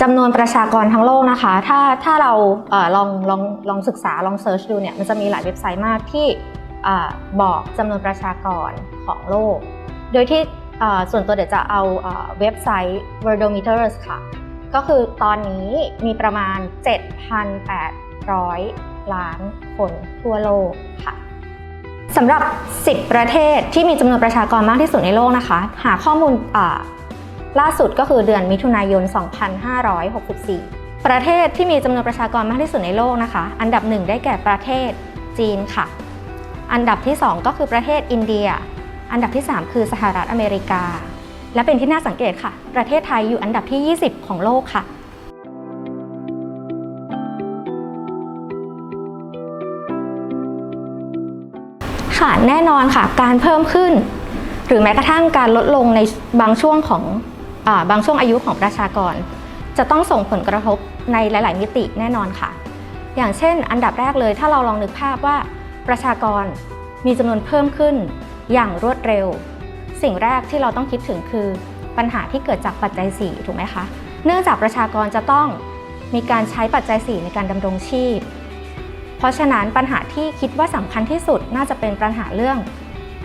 จำนวนประชากรทั้งโลกนะคะ ถ้าถ้าเราอลองลองลองศึกษาลองเซิร์ชดูเนี่ยมันจะมีหลายเว็บไซต์มากที่บอกจำนวนประชากรของโลก โดยที่ส่วนตัวเดี๋ยวจะเอาเว็บไซต์ Worldometers ค่ะ ก็คือตอนนี้มีประมาณ 7,800 ล้านคนทั่วโลกค่ะสำหรับ 10 ประเทศที่มีจำนวนประชากรมากที่สุดในโลกนะคะ หาข้อมูล ล่าสุดก็คือเดือนมิถุนายน 2564 ประเทศที่มีจำนวนประชากรมากที่สุดในโลกนะคะ อันดับหนึ่งได้แก่ประเทศจีนค่ะ อันดับที่ 2 ก็คือประเทศอินเดีย อันดับที่ 3 คือสหรัฐอเมริกา และเป็นที่น่าสังเกตค่ะ ประเทศไทยอยู่อันดับที่ 20 ของโลกค่ะค่ะแน่นอนค่ะการเพิ่มขึ้น หรือแม้กระทั่งการลดลงในบางช่วงของ บางช่วงอายุของประชากร จะต้องส่งผลกระทบในหลาย ๆ มิติแน่นอนค่ะ อย่างเช่น อันดับแรกเลย ถ้าเราลองนึกภาพว่าประชากรมีจำนวนเพิ่มขึ้นอย่างรวดเร็ว สิ่งแรกที่เราต้องคิดถึงคือปัญหาที่เกิดจากปัจจัย4ถูกไหมคะ เนื่องจากประชากรจะต้องมีการใช้ปัจจัย4ในการดำรงชีพ เพราะฉะนั้นปัญหาที่คิดว่าสำคัญที่สุดน่าจะเป็นปัญหาเรื่อง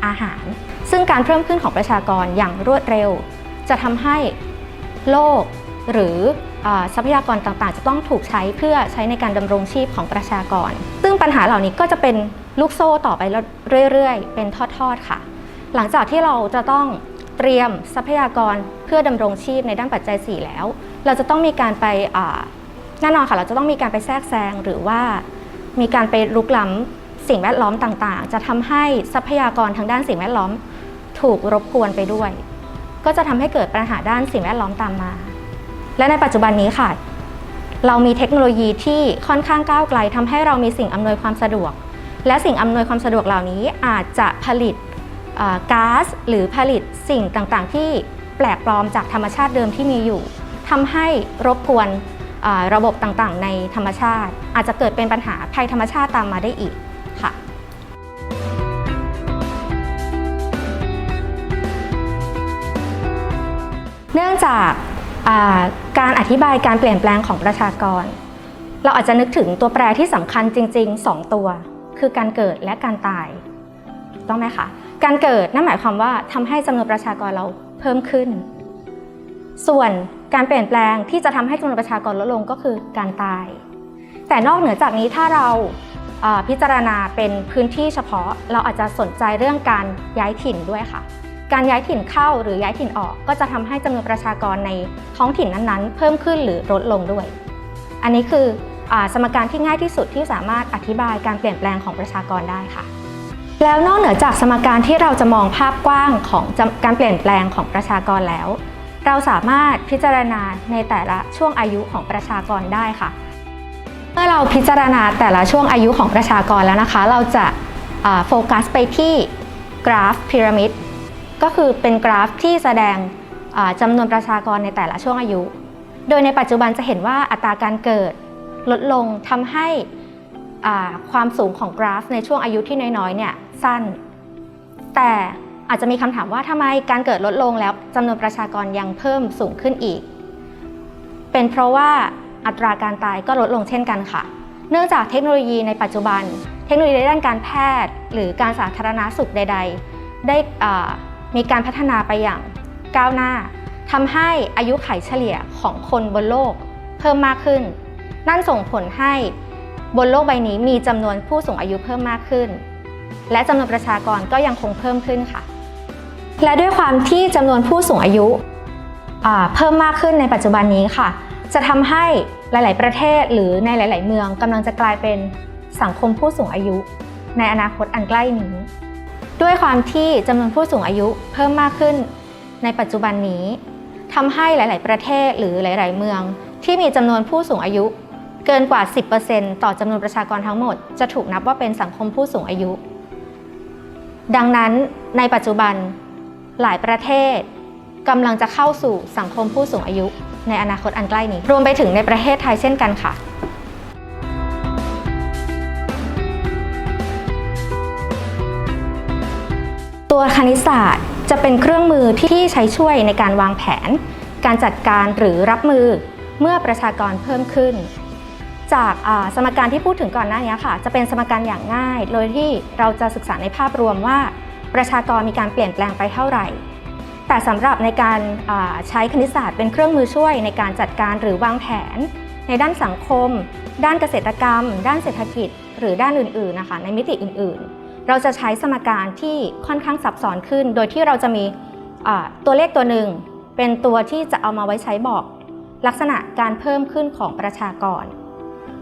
อาหาร ซึ่งการเพิ่มขึ้นของประชากรอย่างรวดเร็ว จะทำให้โลกหรือทรัพยากรต่างๆ จะต้องถูกใช้เพื่อใช้ในการดำรงชีพของประชากร ซึ่งปัญหาเหล่านี้ก็จะเป็นลูกโซ่ต่อไปเรื่อยๆ เป็นทอดๆค่ะ หลังจากที่เราจะต้องเตรียมทรัพยากรเพื่อดำรงชีพในด้านปัจจัย 4 แล้ว เราจะต้องมีการไปแน่นอนค่ะ เราจะต้องมีการไปแทรกแซงหรือว่ามีการไปรุกล้ำสิ่งแวดล้อมต่างๆ จะทำให้ทรัพยากรทางด้านสิ่งแวดล้อมถูกรบกวนไปด้วย ก็จะทำให้เกิดปัญหาด้านสิ่งแวดล้อมตามมา และในปัจจุบันนี้ค่ะ เรามีเทคโนโลยีที่ค่อนข้างก้าวไกลทำให้เรามีสิ่งอำนวยความสะดวก และสิ่งอำนวยความสะดวกเหล่านี้อาจจะผลิตก๊าซหรือผลิตสิ่งต่างๆ ที่แปลกปลอมจากธรรมชาติเดิมที่มีอยู่ทำให้รบกวนระบบต่างๆ ในธรรมชาติ อาจจะเกิดเป็นปัญหาภัยธรรมชาติตามมาได้อีก จากาการอธิบายการเปลี่ยนแปลงของประชากร เราอาจจะนึกถึงตัวแปรที่สำคัญจริง ๆ 2 ตัว คือการเกิดและการตายต้องไหมคะการเกิดนั่นหมายความว่าทำให้จำนวนประชากรเราเพิ่มขึ้น ส่วนการเปลี่ยนแปลงที่จะทำให้จำนวนประชากรลดลงก็คือการตาย แต่นอกเหนือจากนี้ถ้าเราพิจารณาเป็นพื้นที่เฉพาะ เราอาจจะสนใจเรื่องการย้ายถิ่นด้วยค่ะ การย้ายถิ่นเข้าหรือย้ายถิ่นออก ก็จะทำให้จำนวนประชากรในท้องถิ่นนั้นๆ เพิ่มขึ้นหรือลดลงด้วย อันนี้คืออสมการที่ง่ายที่สุดที่สามารถอธิบายการเปลี่ยนแปลงของประชากรได้ค่ะ แล้วนอกเหนือจากสมการที่เราจะมองภาพกว้างของการเปลี่ยนแปลงของประชากรแล้ว เราสามารถพิจารณาในแต่ละช่วงอายุของประชากรได้ค่ะ เมื่อเราพิจารณาแต่ละช่วงอายุของประชากรแล้วนะคะ เราจะโฟกัสไปที่กราฟพีระมิด ก็คือเป็นกราฟที่แสดงอ่าจำนวนประชากรในแต่ละช่วงอายุ โดยในปัจจุบันจะเห็นว่าอัตราการเกิดลดลงทำให้ความสูงของกราฟ ในช่วงอายุที่น้อยๆเนี่ยสั้น แต่อาจจะมีคำถามว่าทำไมการเกิดลดลงแล้วจำนวนประชากรยังเพิ่มสูงขึ้นอีก เป็นเพราะว่าอัตราการตายก็ลดลงเช่นกันค่ะ เนื่องจากเทคโนโลยีในปัจจุบัน เทคโนโลยีในด้านการแพทย์ หรือการสาธารณาสุขใด ๆ ได้อ่า มีการพัฒนาไปอย่างก้าวหน้าทำให้อายุขัยเฉลี่ยของคนบนโลกเพิ่มมากขึ้น นั่นส่งผลให้บนโลกใบนี้มีจำนวนผู้สูงอายุเพิ่มมากขึ้น และจำนวนประชากรก็ยังคงเพิ่มขึ้นค่ะ และด้วยความที่จำนวนผู้สูงอายุเพิ่มมากขึ้นในปัจจุบันนี้ค่ะ จะทำให้หลาย ๆ ประเทศหรือในหลาย ๆ เมืองกำลังจะกลายเป็นสังคมผู้สูงอายุ ในอนาคตอันใกล้นี้ ด้วยความที่จำนวนผู้สูงอายุเพิ่มมากขึ้นในปัจจุบันนี้ทำให้หลาย ๆ ประเทศหรือหลาย ๆ เมือง ที่มีจำนวนผู้สูงอายุ เกินกว่า 10%ต่อจำนวนประชากรทั้งหมด จะถูกนับว่าเป็นสังคมผู้สูงอายุ ดังนั้นในปัจจุบันหลายประเทศกำลังจะเข้าสู่สังคมผู้สูงอายุ ในอนาคตอันใกล้นี้ รวมไปถึงในประเทศไทยเช่นกันค่ะ ตัวคณิตศาสตร์จะเป็นเครื่องมือที่ใช้ช่วยในการวางแผน การจัดการหรือรับมือเมื่อประชากรเพิ่มขึ้น จากสมการที่พูดถึงก่อนหน้านี้ค่ะ จะเป็นสมการอย่างง่าย โดยที่เราจะศึกษาในภาพรวมว่า ประชากรมีการเปลี่ยนแปลงไปเท่าไหร่ แต่สำหรับในการใช้คณิตศาสตร์เป็นเครื่องมือช่วยในการจัดการหรือวางแผน ในด้านสังคม ด้านเกษตรกรรม ด้านเศรษฐกิจ หรือด้านอื่นๆนะคะในมิติอื่นๆ เราจะใช้สมการที่ค่อนข้างซับซ้อนขึ้น โดยที่เราจะมีตัวเลขตัวหนึ่ง เป็นตัวที่จะเอามาไว้ใช้บอก ลักษณะการเพิ่มขึ้นของประชากร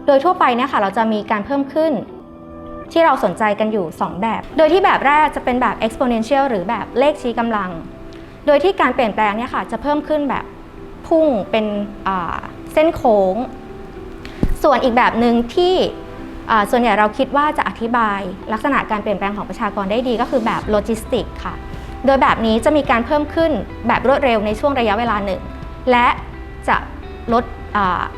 โดยทั่วไปเนี่ยค่ะเราจะมีการเพิ่มขึ้น ที่เราสนใจกันอยู่ 2 แบบ โดยที่แบบแรกจะเป็นแบบ exponential หรือแบบเลขชี้กำลัง โดยที่การเปลี่ยนแปลงเนี่ยค่ะจะเพิ่มขึ้นแบบพุ่งเป็นเส้นโค้ง ส่วนอีกแบบหนึ่งที่ ส่วนใหญ่เราคิดว่าจะอธิบายลักษณะการเปลี่ยนแปลงของประชากรได้ดีก็คือแบบโลจิสติกค่ะ โดยแบบนี้จะมีการเพิ่มขึ้นแบบรวดเร็วในช่วงระยะเวลาหนึ่ง และจะลด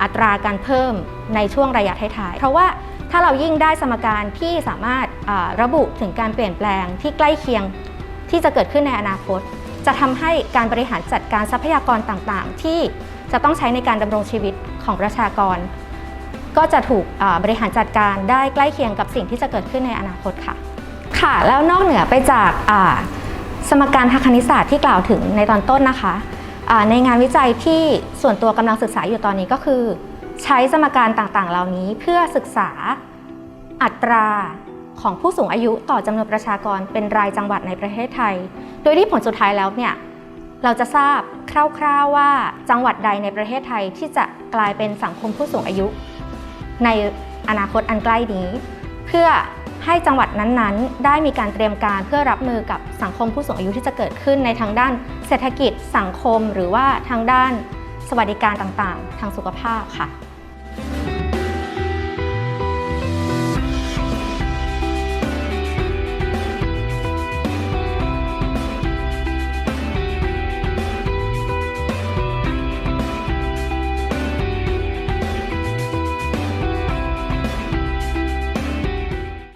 อัตราการเพิ่มในช่วงระยะท้ายๆ เพราะว่าถ้าเรายิ่งได้สมการที่สามารถระบุถึงการเปลี่ยนแปลงที่ใกล้เคียงที่จะเกิดขึ้นในอนาคต จะทำให้การบริหารจัดการทรัพยากรต่างๆ ที่จะต้องใช้ในการดำรงชีวิตของประชากร ก็จะถูกบริหารจัดการได้ใกล้เคียงกับสิ่งที่จะเกิดขึ้นในอนาคตค่ะ ค่ะ แล้วนอกเหนือไปจากสมการทางคณิตศาสตร์ที่กล่าวถึงในตอนต้นนะคะ ในงานวิจัยที่ส่วนตัวกำลังศึกษาอยู่ตอนนี้ก็คือ ใช้สมการต่างๆ เหล่านี้เพื่อศึกษาอัตราของผู้สูงอายุต่อจำนวนประชากรเป็นรายจังหวัดในประเทศไทย โดยที่ผลสุดท้ายแล้วเนี่ยเราจะทราบคร่าวๆว่าจังหวัดใดในประเทศไทยที่จะกลายเป็นสังคมผู้สูงอายุ ในอนาคตอันใกล้นี้ เพื่อให้จังหวัดนั้นๆ ได้มีการเตรียมการเพื่อรับมือกับสังคมผู้สูงอายุที่จะเกิดขึ้นในทางด้านเศรษฐกิจสังคม หรือว่าทางด้านสวัสดิการต่างๆ ทางสุขภาพค่ะ